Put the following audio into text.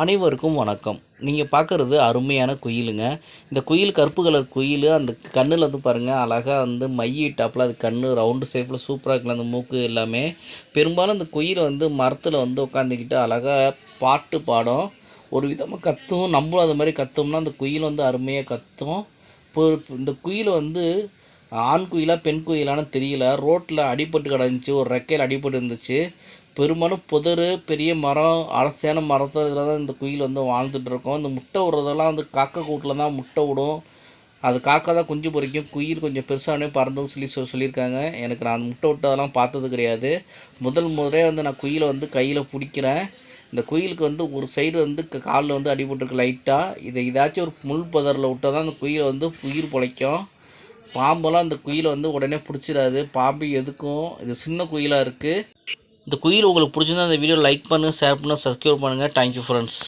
அனைவருக்கும் வணக்கம். நீங்கள் பார்க்குறது அருமையான குயிலுங்க. இந்த குயில் கருப்பு கலர் குயில் அந்த கண்ணில் வந்து பாருங்கள் அழகாக வந்து மையிட்டாப்பில் அது கண் ரவுண்டு ஷேப்பில் சூப்பராக இருக்குல்ல அந்த மூக்கு எல்லாமே. பெரும்பாலும் இந்த குயில் வந்து மரத்தில் வந்து உட்காந்துக்கிட்டு அழகாக பாட்டு பாடும். ஒரு விதமாக கத்தும் நம்மளும் அது மாதிரி கத்தோம்னா அந்த குயில் வந்து அருமையாக கத்தும். இந்த குயில் வந்து ஆண் குயிலா பெண் குயிலான்னு தெரியல. ரோட்டில் அடிபட்டு கிடந்துச்சு. ஒரு ரெக்கையில் அடிபட்டு இருந்துச்சு. பெரும்பாலும் புதர் பெரிய மரம் அரசியான மரத்தில் இதில் தான் இந்த குயில் வந்து வாழ்ந்துட்டு இருக்கோம். இந்த முட்டை விடுறதெல்லாம் வந்து காக்கா கூட்டில் தான் முட்டை விடும். அது காக்கா தான் குஞ்சு பொறிக்கும். குயில் கொஞ்சம் பெருசானே பறந்துன்னு சொல்லி சொ சொல்லியிருக்காங்க. எனக்கு நான் முட்டை விட்டதெல்லாம் பார்த்தது கிடையாது. முதல் முறையாக வந்து நான் குயிலை வந்து கையில் பிடிக்கிறேன். இந்த குயிலுக்கு வந்து ஒரு சைடு வந்து க- காலில் வந்து அடிபட்டுருக்கு லைட்டாக இதை ஏதாச்சும் ஒரு முள் புதரில் விட்டால் தான் அந்த குயிலை வந்து உயிர் பிழைக்கும். பாம்பெல்லாம் இந்த குயிலை வந்து உடனே பிடிச்சிடாது. பாம்பு எதுக்கும்? இது சின்ன குயிலாக இருக்குது இந்த குயில் உங்களுக்கு பிடிச்சிருந்தா அந்த வீடியோ லைக் பண்ணுங்கள் ஷேர் பண்ணுங்கள் சப்ஸ்கிரைப் பண்ணுங்கள் தேங்க்யூ ஃப்ரெண்ட்ஸ்